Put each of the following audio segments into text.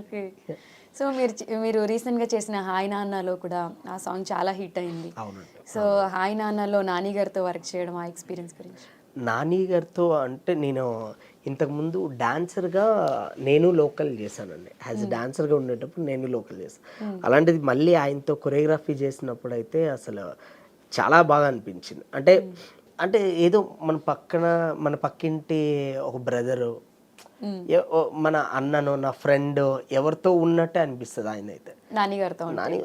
Okay. So మీరు మీరు రీసెంట్గా చేసిన హాయ్ నాన్నలో కూడా ఆ సాంగ్ చాలా హిట్ అయింది. సో హాయ్ నాన్నలో నాని గారితో వర్క్ చేయడం ఆ ఎక్స్పీరియన్స్ గురించి. నాని గారితో అంటే నేను ఇంతకుముందు డాన్సర్గా నేను లోకల్ చేశానండి. యాజ్ డాన్సర్గా ఉండేటప్పుడు నేను లోకల్ చేశాను అలాంటిది మళ్ళీ ఆయనతో కొరియోగ్రఫీ చేసినప్పుడు అయితే అసలు చాలా బాగా అనిపించింది. అంటే అంటే ఏదో మన పక్కన మన పక్కింటి ఒక బ్రదరు మన అన్నను నా ఫ్రెండ్ ఎవరితో ఉన్నట్టే అనిపిస్తుంది ఆయన అయితే నాని గారితో నాని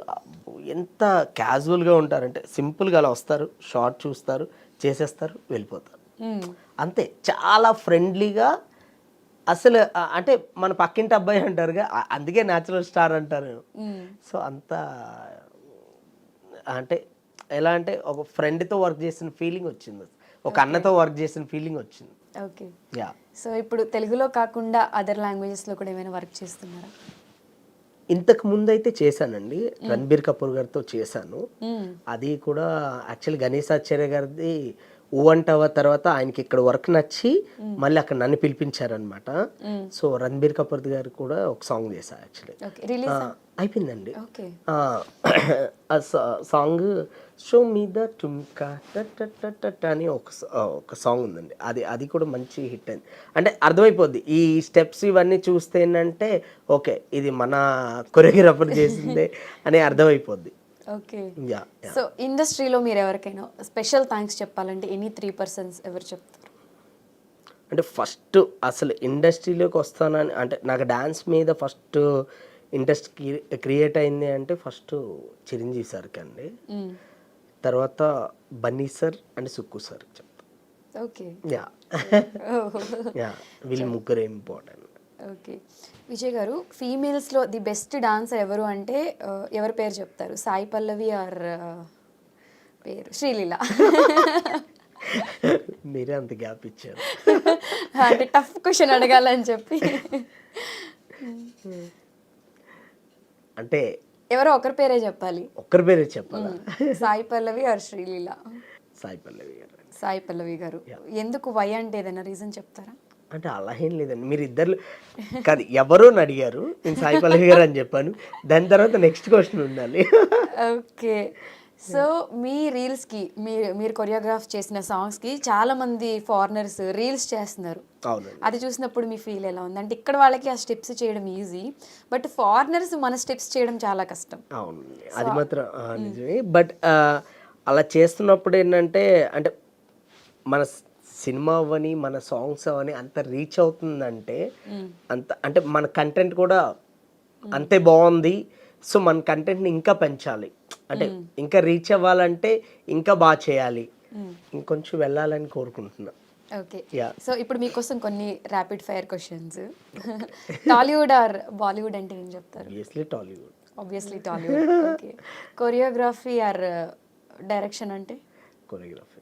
ఎంత క్యాజువల్గా ఉంటారంటే సింపుల్గా అలా వస్తారు షార్ట్ చూస్తారు చేసేస్తారు వెళ్ళిపోతారు. అంతే చాలా ఫ్రెండ్లీగా అసలు అంటే మన పక్కింటి అబ్బాయి అంటారుగా అందుకే న్యాచురల్ స్టార్ అంటారు. సో అంత అంటే ఎలా అంటే ఒక ఫ్రెండ్తో వర్క్ చేసిన ఫీలింగ్ వచ్చింది. ఒక అన్నతో వర్క్ చేసిన ఫీలింగ్ వచ్చింది. ఓకే. యా. సో ఇప్పుడు తెలుగులో కాకుండా అదర్ లాంగ్వేజెస్లో కూడా ఏమైనా వర్క్ చేస్తున్నారా? ఇంతకు ముందు అయితే చేశానండి రణబీర్ కపూర్ గారితో చేశాను. అది కూడా యాక్చువల్లీ గణేశాచార్య గారిది ఊ అంటావా తర్వాత ఆయనకి ఇక్కడ వర్క్ నచ్చి మళ్ళీ అక్కడ నన్ను పిలిపించారనమాట సో రణబీర్ కపూర్ గారు కూడా ఒక సాంగ్ చేశా యాక్చువల్లీ అయిపోయిందండి. ఓకే ఆ, సాంగ్ షో మీద టుమ్కా అని ఒక ఒక సాంగ్ ఉందండి. అది అది కూడా మంచి హిట్ అయింది. అంటే అర్థమైపోద్ది ఈ స్టెప్స్ ఇవన్నీ చూస్తే ఏంటంటే ఓకే ఇది మన కొరియోగ్రాఫర్ చేసిందే అని అర్థమైపోద్ది. ఓకే యా సో ఇండస్ట్రీలో మీరు ఎవరికైనా స్పెషల్ థ్యాంక్స్ చెప్పాలంటే ఎనీ త్రీ పర్సన్స్ ఎవరు చెప్తారు? అంటే ఫస్ట్ అసలు ఇండస్ట్రీలోకి వస్తానని అంటే నాకు డ్యాన్స్ మీద ఫస్ట్ ఇంట్రెస్ట్ క్రియేట్ అయింది అంటే ఫస్ట్ చిరంజీవి సార్కి అండి. మ్మ్. తర్వాత Bunny sir and Sukku sir చెప్తా. ఓకే యా యా వీళ్ళు ముగ్గురు ఇంపార్టెంట్ ఓకే. విజయ్ గారు ఫీమేల్స్లో ది బెస్ట్ డాన్సర్ ఎవరు అంటే ఎవరి పేరు చెప్తారు? సాయి పల్లవి ఆర్ పేరు? శ్రీలీల. మీరే అంత గ్యాప్ ఇచ్చారు. అంటే టఫ్ క్వశ్చన్ అడగాలని చెప్పి. అంటే ఎవరో ఒకరి పేరే చెప్పాలి. ఒక్కరి పేరే చెప్పాలా? సాయి పల్లవి ఆర్ శ్రీలీల? సాయి పల్లవి గారు. సాయి పల్లవి గారు. ఎందుకు? వై అంటే ఏదైనా రీజన్ చెప్తారా? అంటే అలా ఏం లేదండి. మీరు ఇద్దరు కాదు ఎవరో అడిగారు. నేను సాయి పల్లవి గారు అని చెప్పాను. దాని తర్వాత నెక్స్ట్ క్వశ్చన్ ఉండాలి. ఓకే. సో మీ రీల్స్కి మీరు మీరు కొరియోగ్రాఫ్ చేసిన సాంగ్స్కి చాలా మంది ఫారినర్స్ రీల్స్ చేస్తున్నారు. అది చూసినప్పుడు మీ ఫీల్ ఎలా ఉంది? అంటే ఇక్కడ వాళ్ళకి ఆ స్టెప్స్ చేయడం ఈజీ బట్ ఫారినర్స్ మన స్టెప్స్ చేయడం చాలా కష్టం. అవును అది మాత్రం నిజమే. బట్ అలా చేస్తున్నప్పుడు ఏంటంటే అంటే మన సినిమా అవని మన సాంగ్స్ అవని అంత రీచ్ అవుతుందంటే అంత అంటే మన కంటెంట్ కూడా అంతే బాగుంది. సో మన కంటెంట్ని ఇంకా పెంచాలి. అంటే ఇంకా రీచ్ అవ్వాలంటే ఇంకా బాగా చేయాలి. ఇంకొంచెం వెళ్ళాలని కోరుకుంటున్నా. ఓకే. యా. సో ఇప్పుడు మీకోసం కొన్ని rapid fire questions Tollywood or Bollywood అంటే ఏం చెప్తారు? Tollywood. Obviously Tollywood. Okay. Choreography or direction అంటే? కొరియోగ్రఫీ.